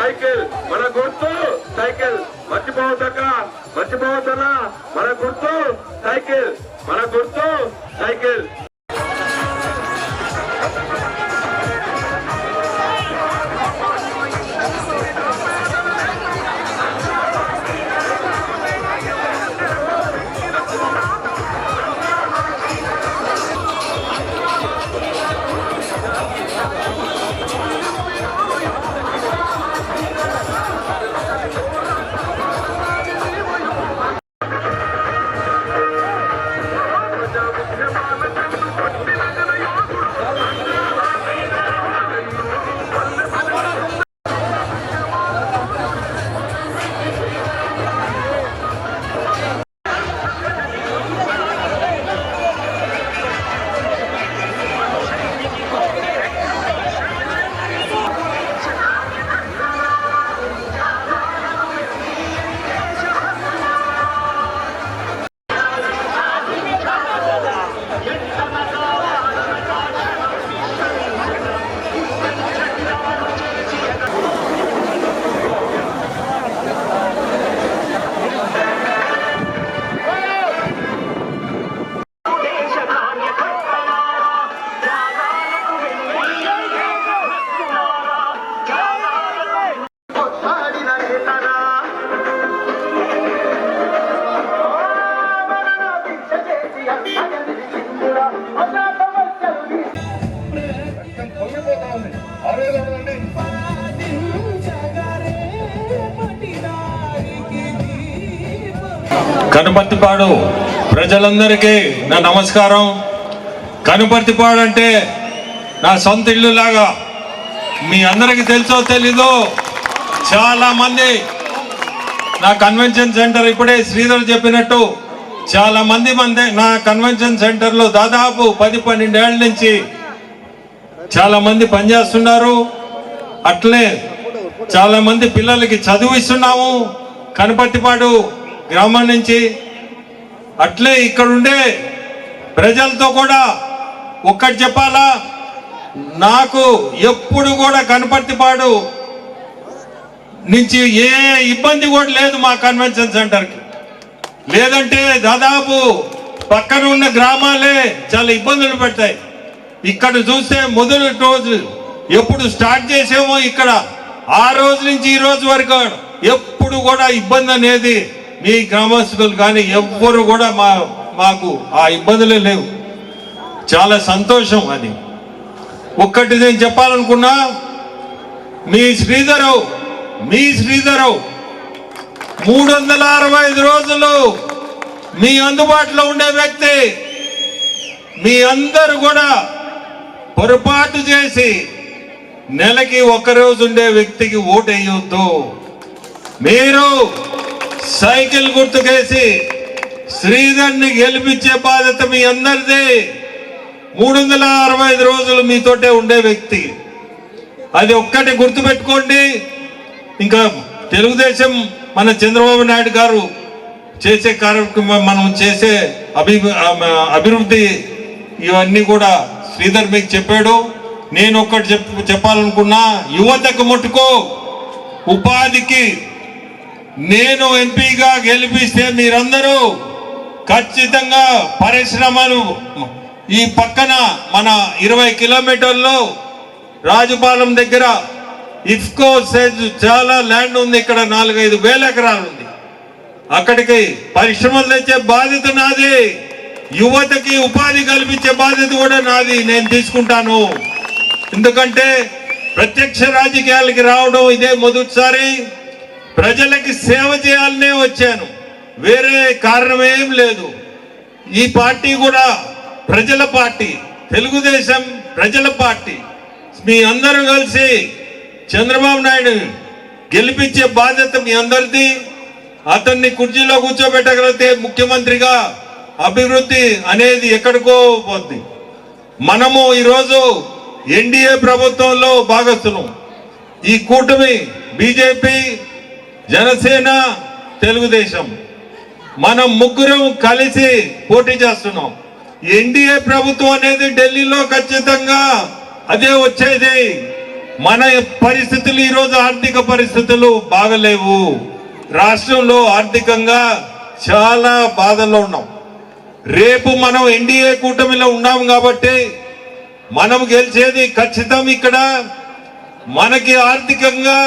Cycle మన గుర్తు cycle మర్చిపోవద్దక మర్చిపోవద్దనా మన గుర్తు సైకిల్ మన గుర్తు సైకిల్ కనుపర్తిపాడు. ప్రజలందరికీ నా నమస్కారం. కనుపర్తిపాడు అంటే నా సొంత ఇల్లు లాగా మీ అందరికీ తెలుసో తెలీదో చాలామంది నా కన్వెన్షన్ సెంటర్ ఇప్పుడే శ్రీధర్ చెప్పినట్టు చాలామంది మంది నా కన్వెన్షన్ సెంటర్లో దాదాపు పది పన్నెండేళ్ళ నుంచి చాలామంది పనిచేస్తున్నారు. అట్లే చాలామంది పిల్లలకి చదువు ఇస్తున్నాము. కనపర్తిపాడు గ్రామం నుంచి అట్లే ఇక్కడుండే ప్రజలతో కూడా ఒక్కటి చెప్పాలా? నాకు ఎప్పుడు కూడా కనపర్తిపాడు నుంచి ఏ ఇబ్బంది కూడా లేదు మా కన్వెన్షన్ సెంటర్కి. లేదంటే దాదాపు పక్కన ఉన్న గ్రామాలే చాలా ఇబ్బందులు పెడతాయి. ఇక్కడ చూస్తే మొదటి రోజు ఎప్పుడు స్టార్ట్ చేసామో ఇక్కడ ఆ రోజు నుంచి ఈ రోజు వరకు ఎప్పుడు కూడా ఇబ్బంది అనేది మీ గ్రామస్తులు కానీ ఎవ్వరు కూడా మా మాకు ఆ ఇబ్బందులే లేవు. చాలా సంతోషం అది. ఒక్కటి నేను చెప్పాలనుకున్నా మీ శ్రీధరు మీ శ్రీధరు మూడు వందల అరవై ఐదు రోజులు మీ అందుబాటులో ఉండే వ్యక్తి మీ అందరు కూడా పొరపాటు చేసి నెలకి ఒక రోజు ఉండే వ్యక్తికి ఓటు వేయొద్దు మీరు సైకిల్ గుర్తుకేసి శ్రీధర్ని గెలిపించే బాధ్యత మీ అందరిది. మూడు వందల అరవై ఐదు రోజులు మీతోటే ఉండే వ్యక్తి. అది ఒక్కటి గుర్తుపెట్టుకోండి. ఇంకా తెలుగుదేశం మన చంద్రబాబు నాయుడు గారు చేసే కార్యక్రమం మనం చేసే అభి అభివృద్ధి ఇవన్నీ కూడా శ్రీధర్ మీకు చెప్పాడు. నేను ఒక్కటి చెప్ చెప్పాలనుకున్నా యువతకు ముట్టుకో. ఉపాధికి నేను ఎంపీగా గెలిపిస్తే మీరందరూ ఖచ్చితంగా పరిశ్రమలు ఈ పక్కన మన ఇరవై కిలోమీటర్లో రాజుపాలెం దగ్గర ఇఫ్కో సేజ్ చాలా ల్యాండ్ ఉంది ఇక్కడ నాలుగైదు వేల ఎకరాలు ఉంది. అక్కడికి పరిశ్రమలు తెచ్చే బాధ్యత నాది యువతకి ఉపాధి కల్పించే బాధ్యత కూడా నాది నేను తీసుకుంటాను. ఎందుకంటే ప్రత్యక్ష రాజకీయాలకి రావడం ఇదే మొదటిసారి. ప్రజలకి సేవ చేయాలనే వచ్చాను. వేరే కారణం ఏం లేదు. ఈ పార్టీ కూడా ప్రజల పార్టీ తెలుగుదేశం ప్రజల పార్టీ. మీ అందరూ కలిసి చంద్రబాబు నాయుడు గెలిపించే బాధ్యత మీ అందరిది. అతన్ని కుర్చీలో కూర్చోబెట్టగలిగితే ముఖ్యమంత్రిగా అభివృద్ధి అనేది ఎక్కడికో పోద్ది. మనము ఈరోజు ఎన్డీఏ ప్రభుత్వంలో భాగస్థులం. ఈ కూటమి బీజేపీ జనసేన తెలుగుదేశం. మనం ముగ్గురం కలిసి పోటీ చేస్తున్నాం. ఎన్డీఏ ప్రభుత్వం అనేది ఢిల్లీలో ఖచ్చితంగా అదే వచ్చేది. మన పరిస్థితులు ఈరోజు ఆర్థిక పరిస్థితులు బాగలేవు. రాష్ట్రంలో ఆర్థికంగా చాలా బాధల్లో ఉన్నాం. రేపు మనం ఎన్డీఏ కూటమిలో ఉన్నాం కాబట్టి మనం గెలిచేది ఖచ్చితం ఇక్కడ. మనకి ఆర్థికంగా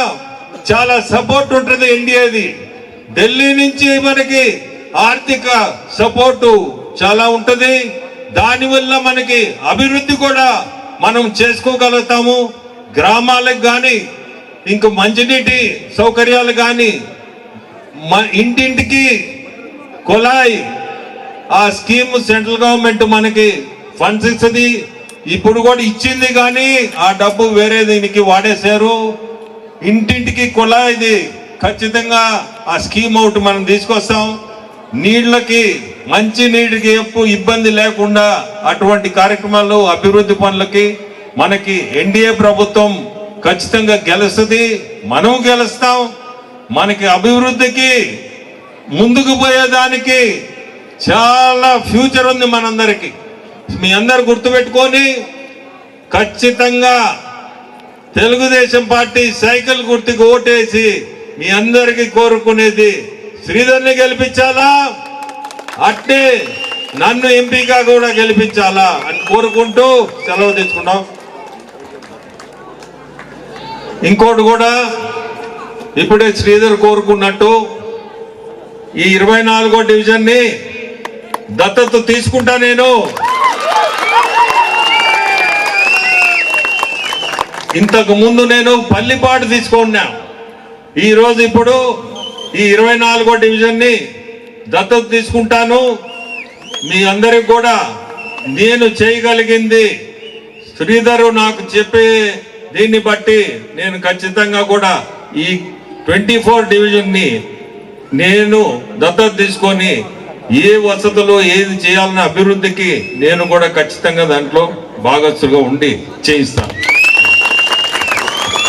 చాలా సపోర్ట్ ఉంటుంది ఎన్డీఏది ఢిల్లీ నుంచి మనకి ఆర్థిక సపోర్టు చాలా ఉంటుంది. దానివల్ల మనకి అభివృద్ధి కూడా మనం చేసుకోగలుగుతాము. గ్రామాలకు కానీ ఇంక మంచినీటి సౌకర్యాలు కానీ మ- ఇంటింటికి కుళాయి ఆ స్కీమ్ సెంట్రల్ గవర్నమెంట్ మనకి ఫండ్స్ ఇస్తుంది. ఇప్పుడు కూడా ఇచ్చింది కానీ ఆ డబ్బు వేరే దీనికి వాడేశారు. ఇంటింటికి కులా ఇది. ఖచ్చితంగా ఆ స్కీమ్ ఒకటి మనం తీసుకొస్తాం. నీళ్ళకి మంచి నీటికి ఎప్పుడు ఇబ్బంది లేకుండా అటువంటి కార్యక్రమాలు అభివృద్ధి పనులకి మనకి ఎన్డీఏ ప్రభుత్వం ఖచ్చితంగా గెలుస్తుంది. మనం గెలుస్తాం. మనకి అభివృద్ధికి ముందుకు పోయేదానికి చాలా ఫ్యూచర్ ఉంది మనందరికీ. మీ అందరు గుర్తుపెట్టుకొని ఖచ్చితంగా తెలుగుదేశం పార్టీ సైకిల్ గుర్తుకు ఓటేసి మీ అందరికీ కోరుకునేది శ్రీధర్ని గెలిపించాలా? అట్టే నన్ను ఎంపీగా కూడా గెలిపించాలా అని కోరుకుంటూ సెలవు తీసుకున్నాం ఇంకోటి కూడా ఇప్పుడే శ్రీధర్ కోరుకున్నట్టు ఈ ఇరవై నాలుగో డివిజన్ని దత్తత తీసుకుంటా నేను. ఇంతకు ముందు నేను పల్లిపాటు తీసుకున్నా ఈరోజు ఇప్పుడు ఈ ఇరవై నాలుగో డివిజన్ని దత్తత తీసుకుంటాను. మీ అందరికి కూడా నేను చేయగలిగింది. శ్రీధరు నాకు చెప్పే దీన్ని బట్టి నేను ఖచ్చితంగా కూడా ఈ ట్వంటీ ఫోర్ డివిజన్ని నేను దత్తత తీసుకొని ఏ వసతులు ఏది చేయాలన్న అభివృద్ధికి నేను కూడా ఖచ్చితంగా దాంట్లో భాగస్తుగా ఉండి చేయిస్తాను.